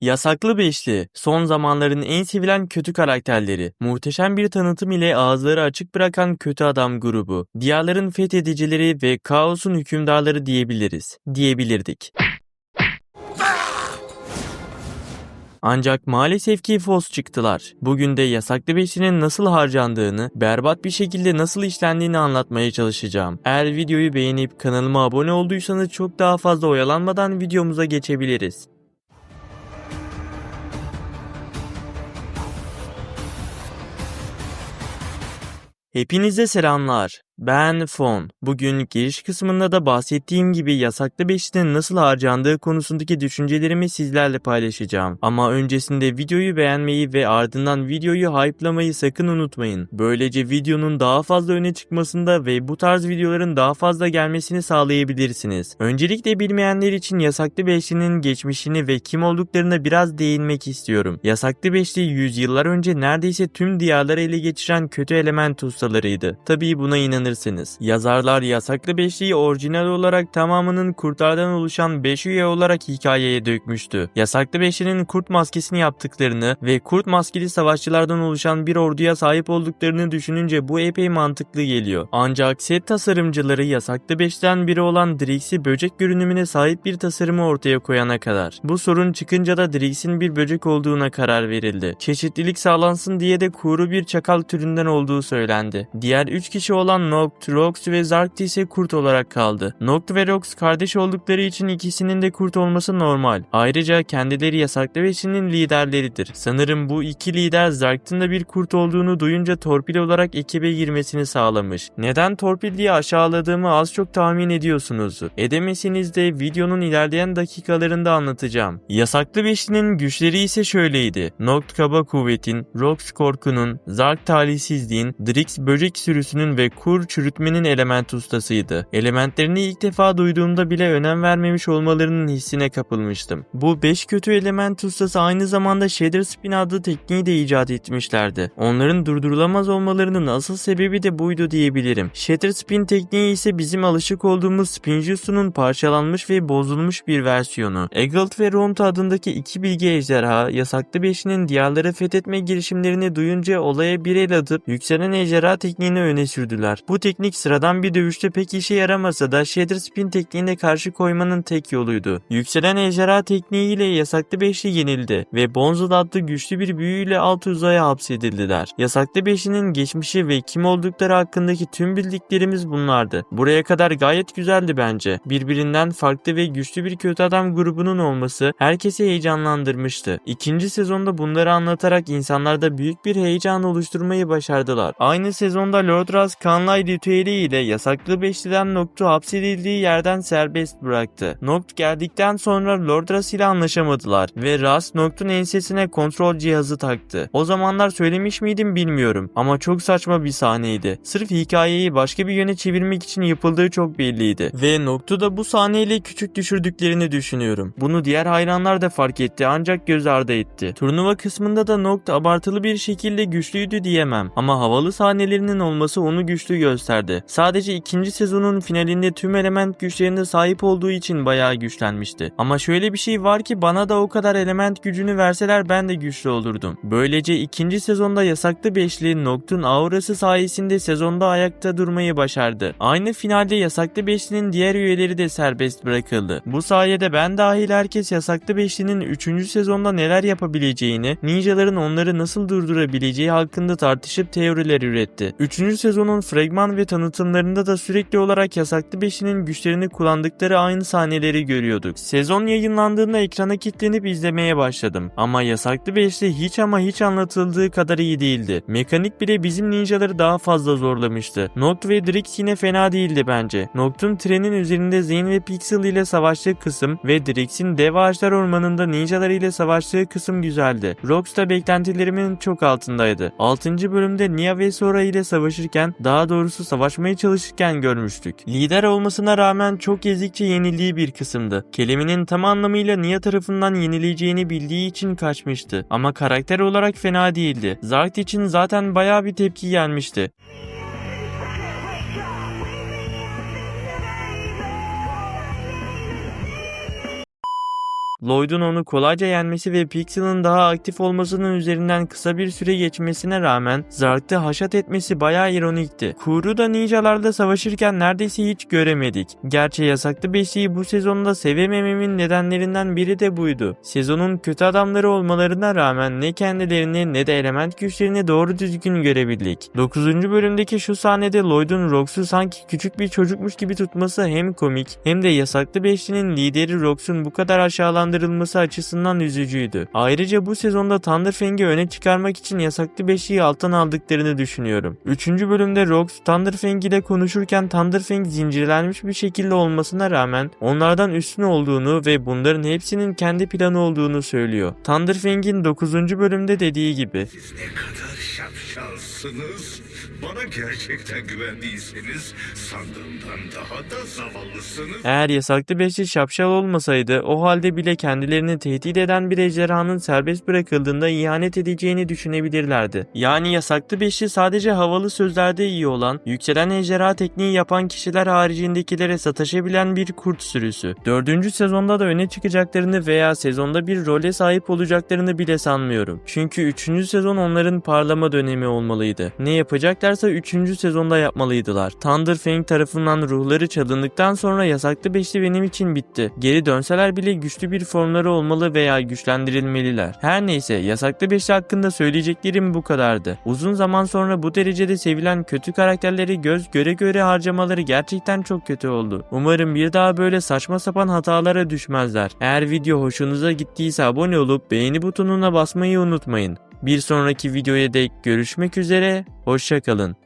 Yasaklı Beşli, son zamanların en sevilen kötü karakterleri, muhteşem bir tanıtım ile ağızları açık bırakan kötü adam grubu, diyarların fethedicileri ve kaosun hükümdarları diyebiliriz, diyebilirdik. Ancak maalesef ki fos çıktılar. Bugün de yasaklı beşinin nasıl harcandığını, berbat bir şekilde nasıl işlendiğini anlatmaya çalışacağım. Eğer videoyu beğenip kanalıma abone olduysanız çok daha fazla oyalanmadan videomuza geçebiliriz. Hepinize selamlar. Ben Fon. Bugün giriş kısmında da bahsettiğim gibi yasaklı beşlinin nasıl harcandığı konusundaki düşüncelerimi sizlerle paylaşacağım. Ama öncesinde videoyu beğenmeyi ve ardından videoyu hype'lamayı sakın unutmayın. Böylece videonun daha fazla öne çıkmasında ve bu tarz videoların daha fazla gelmesini sağlayabilirsiniz. Öncelikle bilmeyenler için yasaklı beşlinin geçmişini ve kim olduklarına biraz değinmek istiyorum. Yasaklı beşli yüzyıllar önce neredeyse tüm diyarları ele geçiren kötü element ustalarıydı. Tabii buna inanın inanırsınız. Yazarlar Yasaklı Beşliği orijinal olarak tamamının kurtlardan oluşan 5 üye olarak hikayeye dökmüştü. Yasaklı Beşli'nin kurt maskesini yaptıklarını ve kurt maskeli savaşçılardan oluşan bir orduya sahip olduklarını düşününce bu epey mantıklı geliyor. Ancak set tasarımcıları Yasaklı Beş'ten biri olan Drix'i böcek görünümüne sahip bir tasarımı ortaya koyana kadar. Bu sorun çıkınca da Drix'in bir böcek olduğuna karar verildi. Çeşitlilik sağlansın diye de kuru bir çakal türünden olduğu söylendi. Diğer 3 kişi olan Noct, Rox ve Zark ise kurt olarak kaldı. Noct ve Rox kardeş oldukları için ikisinin de kurt olması normal. Ayrıca kendileri yasaklı beşinin liderleridir. Sanırım bu iki lider Zark'ın da bir kurt olduğunu duyunca torpil olarak ekibe girmesini sağlamış. Neden torpil diye aşağıladığımı az çok tahmin ediyorsunuz. Edemesiniz de videonun ilerleyen dakikalarında anlatacağım. Yasaklı beşlinin güçleri ise şöyleydi. Noct kaba kuvvetin, Rox korkunun, Zark talihsizliğin, Drix böcek sürüsünün ve Kur çürütmenin element ustasıydı. Elementlerini ilk defa duyduğumda bile önem vermemiş olmalarının hissine kapılmıştım. Bu 5 kötü element ustası aynı zamanda Shader Spin adlı tekniği de icat etmişlerdi. Onların durdurulamaz olmalarının asıl sebebi de buydu diyebilirim. Shatter Spin tekniği ise bizim alışık olduğumuz Spin Jutsu'nun parçalanmış ve bozulmuş bir versiyonu. Egalt ve Ront adındaki iki bilge ejderha yasaklı beşinin diyarları fethetme girişimlerini duyunca olaya bir el atıp yükselen ejderha tekniğini öne sürdüler. Bu teknik sıradan bir dövüşte pek işe yaramasa da Shader Spin tekniğine karşı koymanın tek yoluydu. Yükselen ejderha tekniğiyle yasaklı beşli yenildi ve Bonzul adlı güçlü bir büyüyle alt uzaya hapsedildiler. Yasaklı beşlinin geçmişi ve kim oldukları hakkındaki tüm bildiklerimiz bunlardı. Buraya kadar gayet güzeldi bence. Birbirinden farklı ve güçlü bir kötü adam grubunun olması herkesi heyecanlandırmıştı. İkinci sezonda bunları anlatarak insanlarda büyük bir heyecan oluşturmayı başardılar. Aynı sezonda Lord Raz kanlay ritüeli ile yasaklı beşliden Noct'u hapsedildiği yerden serbest bıraktı. Noct geldikten sonra Lord Raz ile anlaşamadılar ve Raz Noct'un ensesine kontrol cihazı taktı. O zamanlar söylemiş miydim bilmiyorum ama çok saçma bir sahneydi. Sırf hikayeyi başka bir yöne çevirmek için yapıldığı çok belliydi. Ve Noct'u da bu sahneyle küçük düşürdüklerini düşünüyorum. Bunu diğer hayranlar da fark etti ancak göz ardı etti. Turnuva kısmında da Noct abartılı bir şekilde güçlüydü diyemem ama havalı sahnelerinin olması onu güçlü gösterdi. Sadece ikinci sezonun finalinde tüm element güçlerine sahip olduğu için bayağı güçlenmişti. Ama şöyle bir şey var ki bana da o kadar element gücünü verseler ben de güçlü olurdum. Böylece ikinci sezonda yasaklı beşli Noct'un aurası sayesinde sezonda ayakta durmayı başardı. Aynı finalde yasaklı beşlinin diğer üyeleri de serbest bırakıldı. Bu sayede ben dahil herkes yasaklı beşlinin 3. sezonda neler yapabileceğini, ninjaların onları nasıl durdurabileceği hakkında tartışıp teoriler üretti. 3. sezonun fragman ve tanıtımlarında da sürekli olarak yasaklı beşinin güçlerini kullandıkları aynı sahneleri görüyorduk. Sezon yayınlandığında ekrana kilitlenip izlemeye başladım. Ama yasaklı beşli hiç ama hiç anlatıldığı kadar iyi değildi. Mekanik bile bizim ninjaları daha fazla zorlamıştı. Noct ve Drix yine fena değildi bence. Noct'un trenin üzerinde Zane ve Pixel ile savaştığı kısım ve Drix'in dev ağaçlar ormanında ninjalar ile savaştığı kısım güzeldi. Rox da beklentilerimin çok altındaydı. 6. bölümde Nia ve Sora ile savaşırken daha doğrusu savaşmaya çalışırken görmüştük. Lider olmasına rağmen çok ezikçe yenildiği bir kısımdı. Kelimenin tam anlamıyla Nia tarafından yenileceğini bildiği için kaçmıştı. Ama karakter olarak fena değildi. Zark için zaten baya bir tepki gelmişti. Lloyd'un onu kolayca yenmesi ve Pixel'ın daha aktif olmasının üzerinden kısa bir süre geçmesine rağmen Zark'ta haşat etmesi bayağı ironikti. Kuru da ninjalarla savaşırken neredeyse hiç göremedik. Gerçi yasaklı beşiği bu sezonda sevemememin nedenlerinden biri de buydu. Sezonun kötü adamları olmalarına rağmen ne kendilerini ne de element güçlerini doğru düzgün görebildik. 9. bölümdeki şu sahnede Lloyd'un Rox'u sanki küçük bir çocukmuş gibi tutması hem komik hem de yasaklı beşlinin lideri Rox'un bu kadar aşağılandırılması açısından üzücüydü. Ayrıca bu sezonda Thunderfang'i öne çıkarmak için yasaklı beşiği alttan aldıklarını düşünüyorum. 3. bölümde Rox Thunderfang ile konuşurken Thunderfang zincirlenmiş bir şekilde olmasına rağmen onlardan üstün olduğunu ve bunların hepsinin kendi planı olduğunu söylüyor. Thunderfang'in 9. bölümde dediği gibi Siz ne kadar şapşalsınız. Bana gerçekten güvendiyseniz sandığımdan daha da zavallısınız. Eğer yasaklı beşli şapşal olmasaydı o halde bile kendilerini tehdit eden bir ejderhanın serbest bırakıldığında ihanet edeceğini düşünebilirlerdi. Yani yasaklı beşli sadece havalı sözlerde iyi olan, yükselen ejderha tekniği yapan kişiler haricindekilere sataşabilen bir kurt sürüsü. Dördüncü sezonda da öne çıkacaklarını veya sezonda bir role sahip olacaklarını bile sanmıyorum. Çünkü üçüncü sezon onların parlama dönemi olmalıydı. Ne yapacaklarsa üçüncü sezonda yapmalıydılar. Thunderfang tarafından ruhları çalındıktan sonra yasaklı beşli benim için bitti. Geri dönseler bile güçlü bir formları olmalı veya güçlendirilmeliler. Her neyse yasaklı beşli hakkında söyleyeceklerim bu kadardı. Uzun zaman sonra bu derecede sevilen kötü karakterleri göz göre göre harcamaları gerçekten çok kötü oldu. Umarım bir daha böyle saçma sapan hatalara düşmezler. Eğer video hoşunuza gittiyse abone olup beğeni butonuna basmayı unutmayın. Bir sonraki videoya dek görüşmek üzere, hoşçakalın.